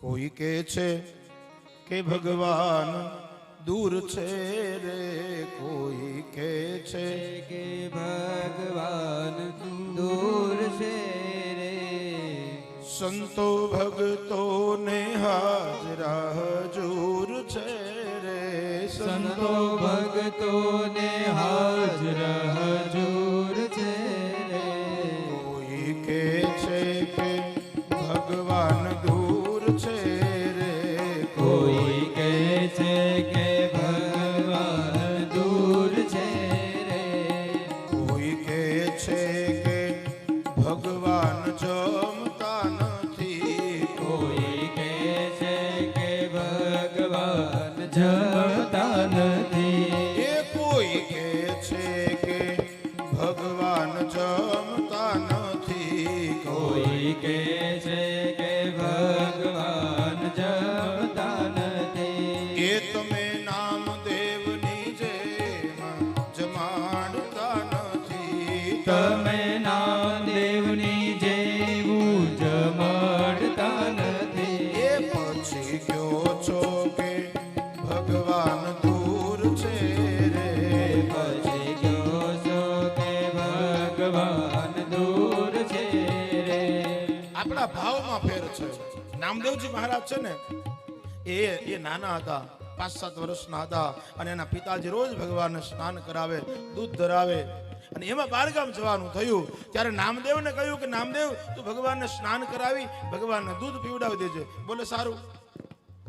કોઈ કે છે કે ભગવાન દૂર છે રે કોઈ કે છે કે ભગવાન દૂર છે રે. સંતો ભક્તો ને હાજરા હજૂર છે રે સંતો ભક્તોને હાજરા હજૂર જમતા નથી. એ કોઈ કે છે કે ભગવાન જમતા નથી. કોઈ કે છે કે ભગવાન જમતા નથી. એ તમે નામદેવની આપણા ભાવમાં ફેર ને પાંચ સાત વર્ષના હતા અને એના પિતાજી રોજ ભગવાનને સ્નાન કરાવે, દૂધ ધરાવે અને એમાં બારગામ જવાનું થયું. ત્યારે નામદેવને કહ્યું કે, નામદેવ, તું ભગવાનને સ્નાન કરાવી, ભગવાનને દૂધ પીવડાવી દેજે. બોલે, સારું.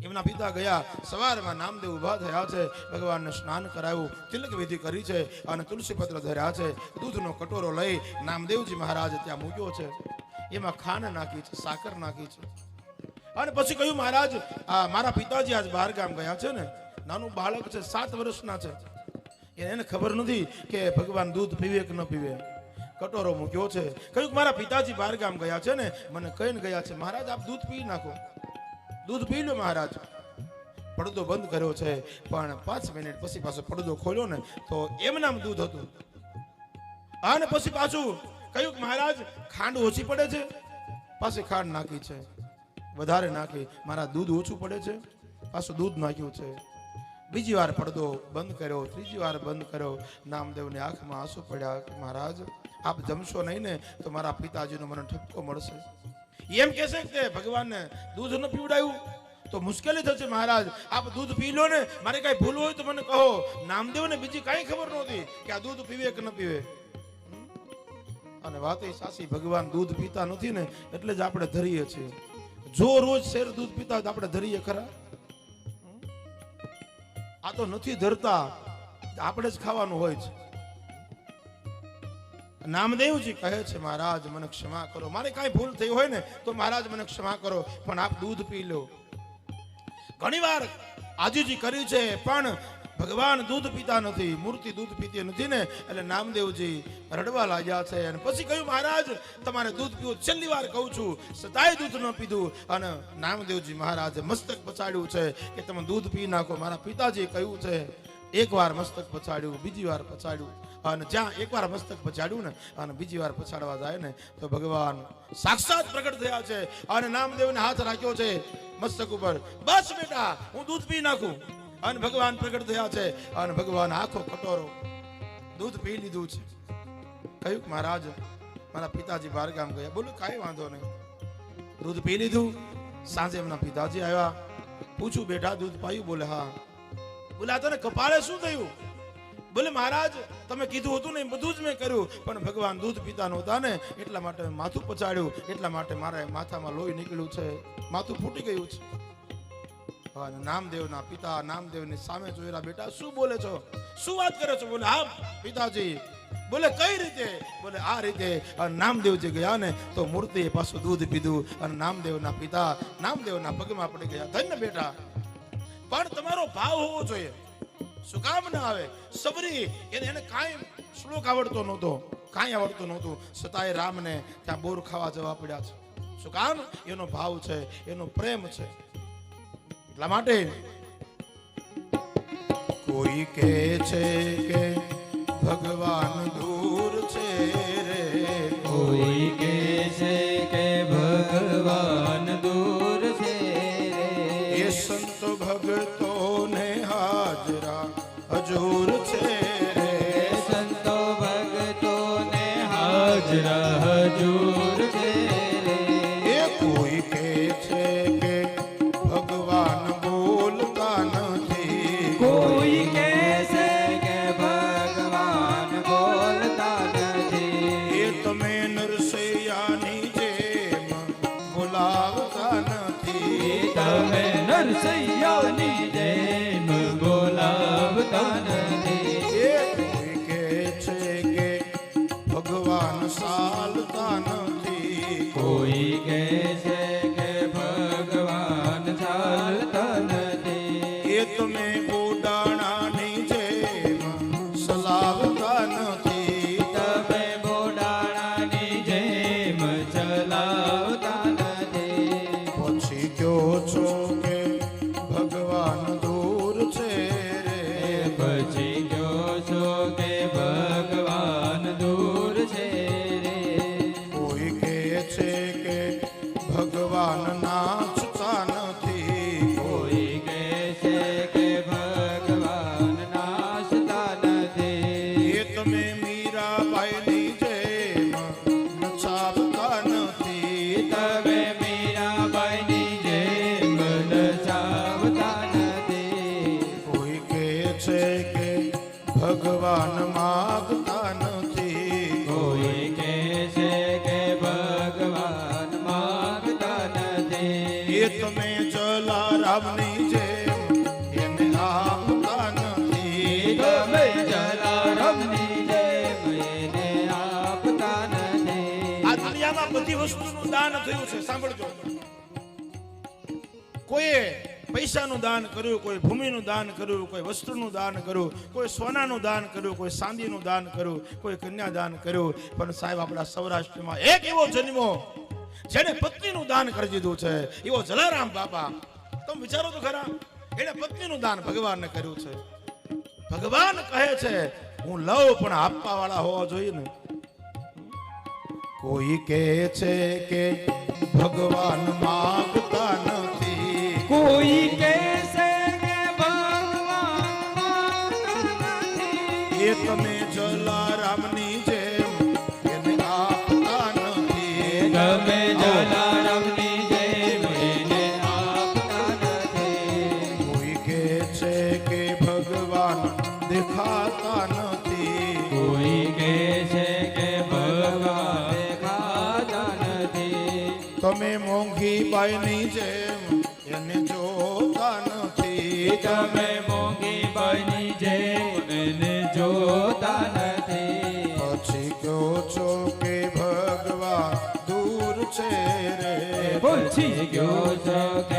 એમના પિતા ગયા, સવારમાં નામદેવ ઊભા થયા છે, ભગવાનને સ્નાન કરાવ્યું તિલક વિધિ કરી છે અને તુલસી પત્ર ધર્યા છે. દૂધનો કટોરો લઈ નામદેવજી મહારાજ ત્યાં મૂક્યો છે. એમાં ખાંડ નાખી છે, સાકર નાખી છે. અને પછી કહ્યું, મહારાજ, આ મારા પિતાજી આજ બહાર ગામ ગયા છે ને? નાનું બાળક છે, સાત વર્ષના છે. એને ખબર નથી કે ભગવાન દૂધ પીવે કે ન પીવે. કટોરો મૂક્યો છે. કહ્યું, મારા પિતાજી બહાર ગામ ગયા છે ને? મને કહીને ગયા છે, મહારાજ, આપ દૂધ પી નાખો દૂધ પી લો મહારાજ. પડદો બંધ કર્યો છે, પણ પાંચ મિનિટ પછી પાછો પડદો ખોલ્યો ને, તો એમ નામ દૂધ હતું. અને પછી પાછું કહ્યું મહારાજ, ખાંડ ઓછી પડે છે? પાછી ખાંડ નાખી છે. વધારે નાખી. મારા દૂધ ઓછું પડે છે? પાછું દૂધ નાખ્યું છે. બીજી વાર પડદો બંધ કર્યો, ત્રીજી વાર બંધ કર્યો. નામદેવની આંખમાં આંસુ પડ્યા મહારાજ, આપ જમશો નહીં ને, તો મારા પિતાજીનો મને ઠપકો મળશે. એમ કહેશે કે ભગવાનને દૂધ ન પીવડાયું? તો મુશ્કેલી થશે મહારાજ. આપ દૂધ પી લો ને. મારે કઈ ભૂલ હોય તો મને કહો. નામદેવને બીજી કઈ ખબર નહોતી કે આ દૂધ પીવે કે ન પીવે? અને વાત એ સાચી, ભગવાન દૂધ પીતા નથી ને, એટલે જ આપણે ધરીએ છીએ. જો રોજ શેર દૂધ પીતા હોય આપણે ધરીએ ખરા? આ તો નથી ધરતા. આપણે જ ખાવાનું હોય છે. નામદેવજી કહે છે, મહારાજ, મને ક્ષમા કરો. મારે કાંઈ ભૂલ થઈ હોય ને, તો મહારાજ, મને ક્ષમા કરો, પણ આપ દૂધ પી લો. ઘણીવાર આજીજી કરી છે, પણ ભગવાન દૂધ પીતા નથી, મૂર્તિ દૂધ પીતી નથી ને, એટલે નામદેવજી રડવા લાગ્યા છે. અને પછી કહ્યું, મહારાજ, તમારે દૂધ પીવું છેલ્લી વાર કહું છું સતાય દૂધ ન પીધું. અને નામદેવજી મહારાજે મસ્તક પછાડ્યું છે કે, તમે દૂધ પી નાખો. મારા પિતાજીએ કહ્યું છે એક વાર મસ્તક પછાડ્યું, બીજી વાર પછાડ્યું. અને જ્યાં એક વાર મસ્તક પછાડ્યું ને, અને બીજી વાર પછાડવા જાય ને, તો ભગવાન સાક્ષાત પ્રગટ થયા છે અને નામદેવને હાથ રાખ્યો છે મસ્તક ઉપર. બસ બેટા, હું દૂધ પી નાખું. અને ભગવાન પ્રગટ થયા છે અને ભગવાન આખો કટોરો દૂધ પી લીધું છે. કહ્યું મહારાજ, મારા પિતાજી બહાર ગામ ગયા. બોલો, કાંઈ વાંધો નહીં. દૂધ પી લીધું. સાંજે એમના પિતાજી આવ્યા. પૂછું બેટા, દૂધ પાયું? બોલે, હા. બોલે તને કપાળે શું થયું? બોલે, મહારાજ, તમે કીધું હતું ને બધું જ મેં કર્યું. પણ ભગવાન દૂધ પીતા નહોતા ને, એટલા માટે માથું પચાડ્યું એટલા માટે મારા માથામાં લોહી નીકળ્યું છે. માથું ફૂટી ગયું છે. નામદેવના પિતા, નામદેવની સામે જોયેલા બેટા, શું બોલે છો? શું વાત કરો છો? બોલે, હા, પિતાજી. બોલે, કઈ રીતે? બોલે, આ રીતે. નામદેવજી ગયા ને, તો મૂર્તિએ પાછું દૂધ પીધું. અને નામદેવના પિતા, નામદેવના પગમાં પડી ગયા. ધન્ય બેટા. પણ તમારો ભાવ હોવો જોઈએ. શું કામ ના આવે? સબરી, એને એને કાંઈ શ્લોક આવડતો નહોતો. કાંઈ આવડતું નહોતું. છતાંય રામને ત્યાં બોર ખાવા જવા પડ્યા છે. શું કામ? એનો ભાવ છે, એનો પ્રેમ છે. એટલા માટે કોઈ કહે છે કે ભગવાન દૂર છે રે. કોઈ કહે છે કે ભગવાન Hare આ દુનિયામાં બધી વસ્તુનું દાન થયું છે, સાંભળજો. કોઈએ પૈસાનું દાન કર્યું, કોઈ ભૂમિનું દાન કર્યું, કોઈ વસ્તુનું દાન કર્યું, કોઈ સોનાનું દાન કર્યું, કોઈ ચાંદીનું દાન કર્યું, કોઈ કન્યાદાન કર્યું. પણ સાહેબ, આપણા સૌરાષ્ટ્રમાં એક એવો જન્મો જેને પત્નીનું દાન કરી દીધું છે. એવો જલારામ બાપા. તમે વિચારો તો ખરા એને પત્નીનું દાન ભગવાનને કર્યું છે. ભગવાન કહે છે, હું લઉં, પણ આપવા વાળા હોવા જોઈએ ને. કોઈ કહે છે કે ભગવાન મોંઘી જેમ એને જોતા નથી તમે મોંઘી બાઈની જેમ એને જોતા નથી પછી કહો છો કે ભગવાન દૂર છે રે પછી ગયો છો કે